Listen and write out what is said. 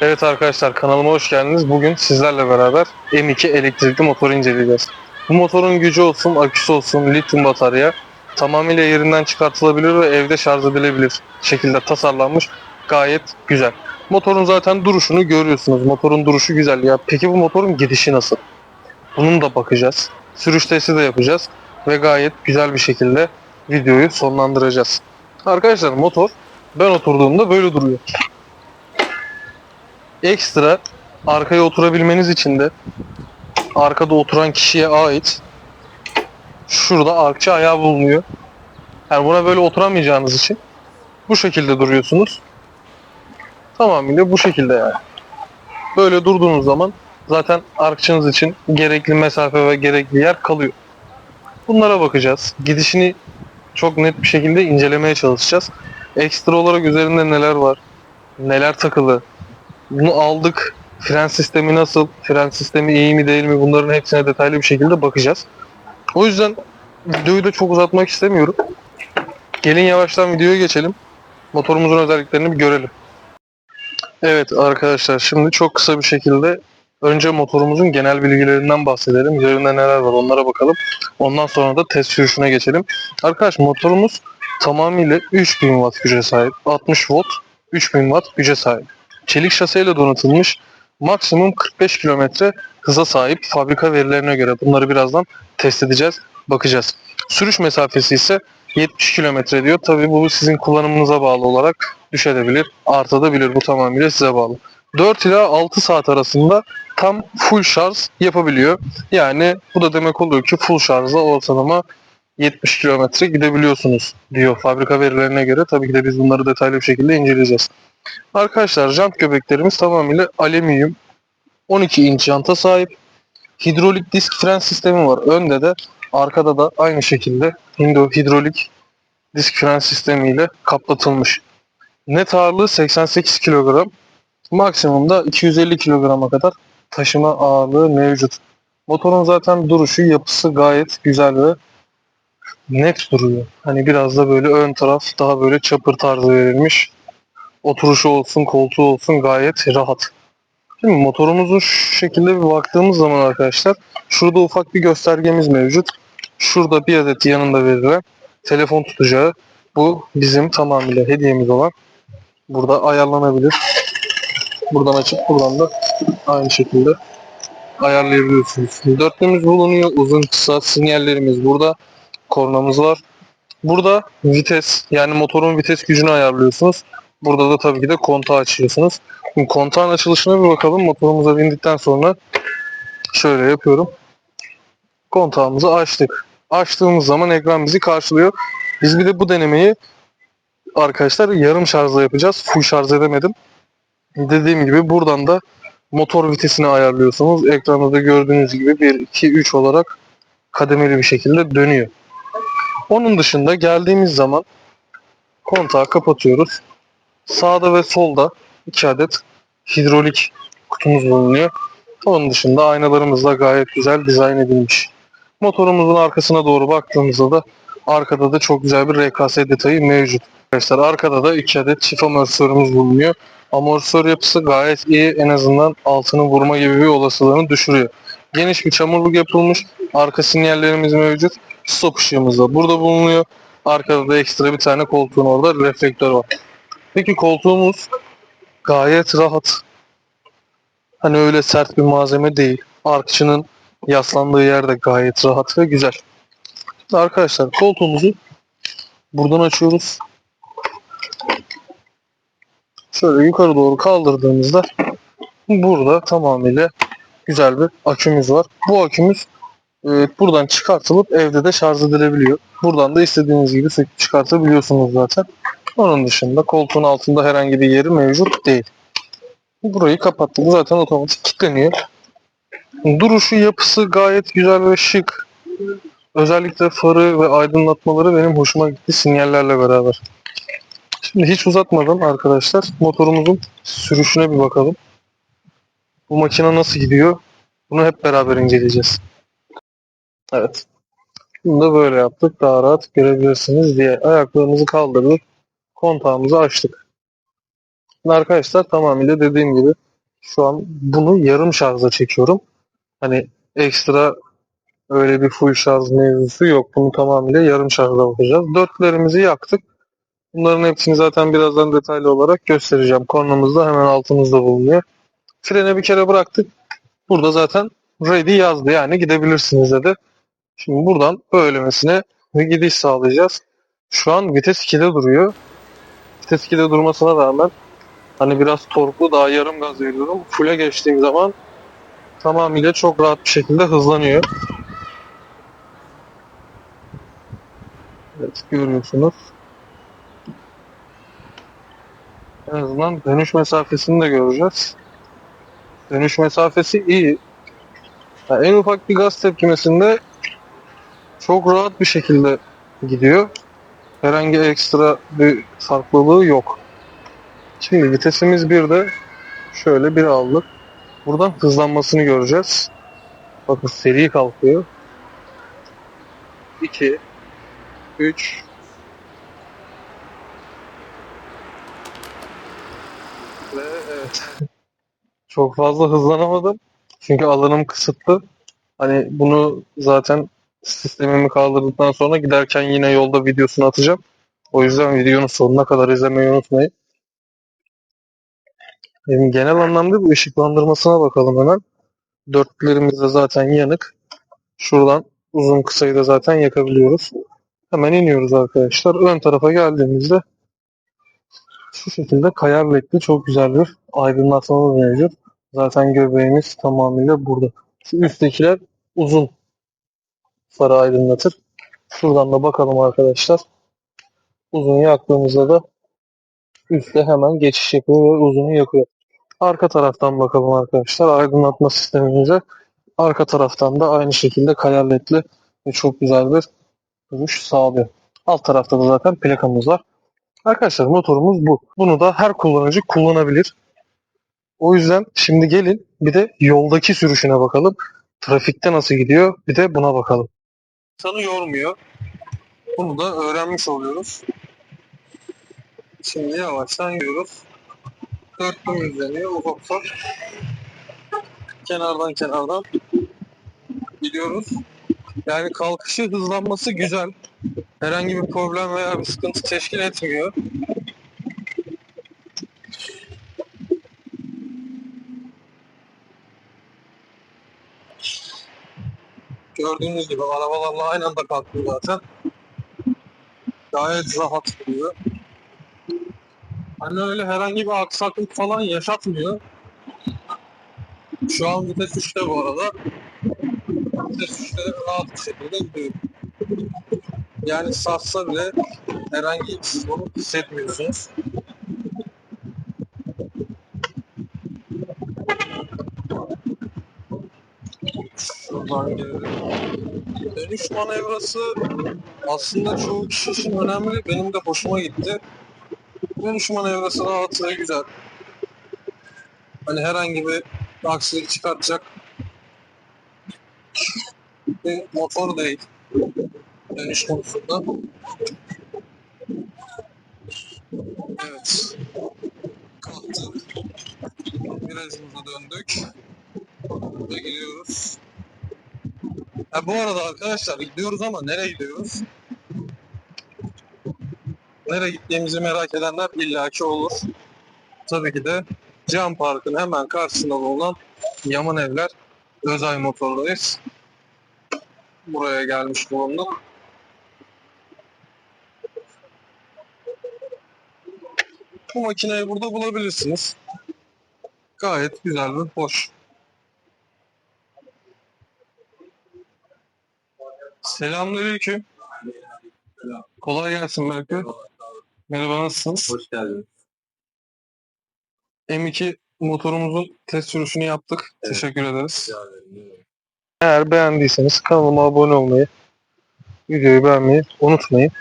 Evet arkadaşlar kanalıma hoş geldiniz. Bugün sizlerle beraber M2 elektrikli motoru inceleyeceğiz. Bu motorun gücü olsun, aküsü olsun, lityum batarya tamamıyla yerinden çıkartılabilir ve evde şarj edilebilir şekilde tasarlanmış. Gayet güzel. Motorun zaten duruşunu görüyorsunuz. Motorun duruşu güzel. Ya peki bu motorun gidişi nasıl? Bunun da bakacağız. Sürüş testi de yapacağız ve gayet güzel bir şekilde videoyu sonlandıracağız. Arkadaşlar motor ben oturduğumda böyle duruyor ekstra arkaya oturabilmeniz için de arkada oturan kişiye ait şurada arkçı ayağı bulunuyor. Yani buna böyle oturamayacağınız için bu şekilde duruyorsunuz. Tamamıyla bu şekilde yani. Böyle durduğunuz zaman zaten arkçınız için gerekli mesafe ve gerekli yer kalıyor. Bunlara bakacağız. Gidişini çok net bir şekilde incelemeye çalışacağız. Ekstra olarak üzerinde neler var, neler takılı, bunu aldık. Fren sistemi nasıl? Fren sistemi iyi mi değil mi? Bunların hepsine detaylı bir şekilde bakacağız. O yüzden videoyu da çok uzatmak istemiyorum. Gelin yavaştan videoya geçelim. Motorumuzun özelliklerini bir görelim. Evet arkadaşlar şimdi çok kısa bir şekilde önce motorumuzun genel bilgilerinden bahsedelim. Üzerinde neler var onlara bakalım. Ondan sonra da test sürüşüne geçelim. Arkadaş motorumuz tamamıyla 3000 watt güce sahip. 60 volt 3000 watt güce sahip çelik şaseyle donatılmış maksimum 45 kilometre hıza sahip fabrika verilerine göre. Bunları birazdan test edeceğiz, bakacağız. Sürüş mesafesi ise 70 kilometre diyor. Tabi bu sizin kullanımınıza bağlı olarak düşebilir, artabilir. Bu tamamıyla size bağlı. 4 ila 6 saat arasında tam full şarj yapabiliyor. Yani bu da demek oluyor ki full şarjla ortalama 70 kilometre gidebiliyorsunuz diyor fabrika verilerine göre. Tabii ki de biz bunları detaylı bir şekilde inceleyeceğiz. Arkadaşlar jant göbeklerimiz tamamıyla alüminyum 12 inç janta sahip. Hidrolik disk fren sistemi var. Önde de arkada da aynı şekilde Hindo hidrolik disk fren sistemiyle kaplatılmış. Net ağırlığı 88 kilogram. Maksimumda 250 kilograma kadar taşıma ağırlığı mevcut. Motorun zaten duruşu, yapısı gayet güzel ve net duruyor. Hani biraz da böyle ön taraf daha böyle çapır tarzı verilmiş oturuşu olsun, koltuğu olsun gayet rahat. Şimdi motorumuzun şu şekilde bir baktığımız zaman arkadaşlar şurada ufak bir göstergemiz mevcut. Şurada bir adet yanında verilen telefon tutacağı. Bu bizim tamamıyla hediyemiz olan. Burada ayarlanabilir. Buradan açıp buradan da aynı şekilde ayarlayabiliyorsunuz. Dörtlüğümüz bulunuyor. Uzun kısa sinyallerimiz burada. Kornamız var. Burada vites yani motorun vites gücünü ayarlıyorsunuz. Burada da tabii ki de kontağı açıyorsunuz. Şimdi kontağın açılışına bir bakalım. Motorumuza bindikten sonra şöyle yapıyorum. Kontağımızı açtık. Açtığımız zaman ekran bizi karşılıyor. Biz bir de bu denemeyi arkadaşlar yarım şarjla yapacağız. Full şarj edemedim. Dediğim gibi buradan da motor vitesini ayarlıyorsunuz. Ekranda da gördüğünüz gibi 1, 2, 3 olarak kademeli bir şekilde dönüyor. Onun dışında geldiğimiz zaman kontağı kapatıyoruz. Sağda ve solda iki adet hidrolik kutumuz bulunuyor. Onun dışında aynalarımız da gayet güzel dizayn edilmiş. Motorumuzun arkasına doğru baktığımızda da arkada da çok güzel bir RKS detayı mevcut. Arkadaşlar arkada da iki adet çift amortisörümüz bulunuyor. Amortisör yapısı gayet iyi. En azından altını vurma gibi bir olasılığını düşürüyor. Geniş bir çamurluk yapılmış. Arka sinyallerimiz mevcut. Stop ışığımız da burada bulunuyor. Arkada da ekstra bir tane koltuğun orada reflektör var. Peki koltuğumuz gayet rahat. Hani öyle sert bir malzeme değil. Arkçının yaslandığı yer de gayet rahat ve güzel. Arkadaşlar koltuğumuzu buradan açıyoruz. Şöyle yukarı doğru kaldırdığımızda burada tamamıyla güzel bir akümüz var. Bu akümüz e, buradan çıkartılıp evde de şarj edilebiliyor. Buradan da istediğiniz gibi çıkartabiliyorsunuz zaten. Onun dışında koltuğun altında herhangi bir yeri mevcut değil. Burayı kapattık. Zaten otomatik kilitleniyor. Duruşu, yapısı gayet güzel ve şık. Özellikle farı ve aydınlatmaları benim hoşuma gitti sinyallerle beraber. Şimdi hiç uzatmadan arkadaşlar motorumuzun sürüşüne bir bakalım. Bu makine nasıl gidiyor? Bunu hep beraber inceleyeceğiz. Evet. Bunu da böyle yaptık. Daha rahat görebilirsiniz diye ayaklarımızı kaldırdık kontağımızı açtık. Şimdi arkadaşlar tamamıyla dediğim gibi Şu an bunu yarım şarja çekiyorum. Hani ekstra öyle bir full şarj mevzusu yok. Bunu tamamıyla yarım şarjla bakacağız. Dörtlerimizi yaktık. Bunların hepsini zaten birazdan detaylı olarak göstereceğim. Kornamız da hemen altımızda bulunuyor. Frene bir kere bıraktık. Burada zaten ready yazdı yani gidebilirsiniz dedi. Şimdi buradan böylemesine bir gidiş sağlayacağız. Şu an vites 2'de duruyor. Vites 2'de durmasına rağmen hani biraz torklu daha yarım gaz veriyorum. Full'e geçtiğim zaman tamamıyla çok rahat bir şekilde hızlanıyor. Evet görüyorsunuz. En azından dönüş mesafesini de göreceğiz. Dönüş mesafesi iyi. Yani en ufak bir gaz tepkimesinde çok rahat bir şekilde gidiyor. Herhangi ekstra bir farklılığı yok. Şimdi vitesimiz bir de şöyle bir aldık. Buradan hızlanmasını göreceğiz. Bakın seri kalkıyor. 2 3 ve evet. Çok fazla hızlanamadım. Çünkü alanım kısıtlı. Hani bunu zaten sistemimi kaldırdıktan sonra giderken yine yolda videosunu atacağım. O yüzden videonun sonuna kadar izlemeyi unutmayın. Benim genel anlamda bir ışıklandırmasına bakalım hemen. Dörtlerimiz de zaten yanık. Şuradan uzun kısayı da zaten yakabiliyoruz. Hemen iniyoruz arkadaşlar. Ön tarafa geldiğimizde şu şekilde kayar ledli çok güzel bir aydınlatmamız mevcut. Zaten göbeğimiz tamamıyla burada. Şu üsttekiler uzun farı aydınlatır. Şuradan da bakalım arkadaşlar. Uzun yaktığımızda da üstte hemen geçiş yapıyor ve uzunu yakıyor. Arka taraftan bakalım arkadaşlar aydınlatma sistemimize. Arka taraftan da aynı şekilde kayar ve çok güzel bir görüş sağlıyor. Alt tarafta da zaten plakamız var. Arkadaşlar motorumuz bu. Bunu da her kullanıcı kullanabilir. O yüzden şimdi gelin bir de yoldaki sürüşüne bakalım. Trafikte nasıl gidiyor bir de buna bakalım. İnsanı yormuyor. Bunu da öğrenmiş oluyoruz. Şimdi yavaştan gidiyoruz. Dörtlü izleniyor ufak ufak. Kenardan kenardan gidiyoruz. Yani kalkışı hızlanması güzel. Herhangi bir problem veya bir sıkıntı teşkil etmiyor. Gördüğünüz gibi arabalarla aynı anda kalktım zaten. Gayet rahat gidiyor. Hani öyle herhangi bir aksaklık falan yaşatmıyor. Şu an vites 3'te bu arada. Vites 3'te rahat bir şekilde gidiyor. Yani satsa bile herhangi bir sorun hissetmiyorsunuz. Dönüş manevrası aslında çoğu kişi için önemli. Benim de hoşuma gitti. Dönüş manevrası rahat ve güzel. Hani herhangi bir aksilik çıkartacak bir motor değil. Dönüş konusunda. Evet. Kalktık. Virajımıza döndük. Ve gidiyoruz. Ha, bu arada arkadaşlar gidiyoruz ama nereye gidiyoruz? Nereye gittiğimizi merak edenler illaki olur. Tabii ki de Can Park'ın hemen karşısında bulunan Yaman Evler Özay Motor'dayız. Buraya gelmiş bulunduk. Bu makineyi burada bulabilirsiniz. Gayet güzel ve hoş. Selamünaleyküm. Kolay gelsin Berkay. Merhaba nasılsınız? Hoş geldiniz. M2 motorumuzun test sürüşünü yaptık. Evet. Teşekkür ederiz. Eğer beğendiyseniz kanalıma abone olmayı, videoyu beğenmeyi unutmayın.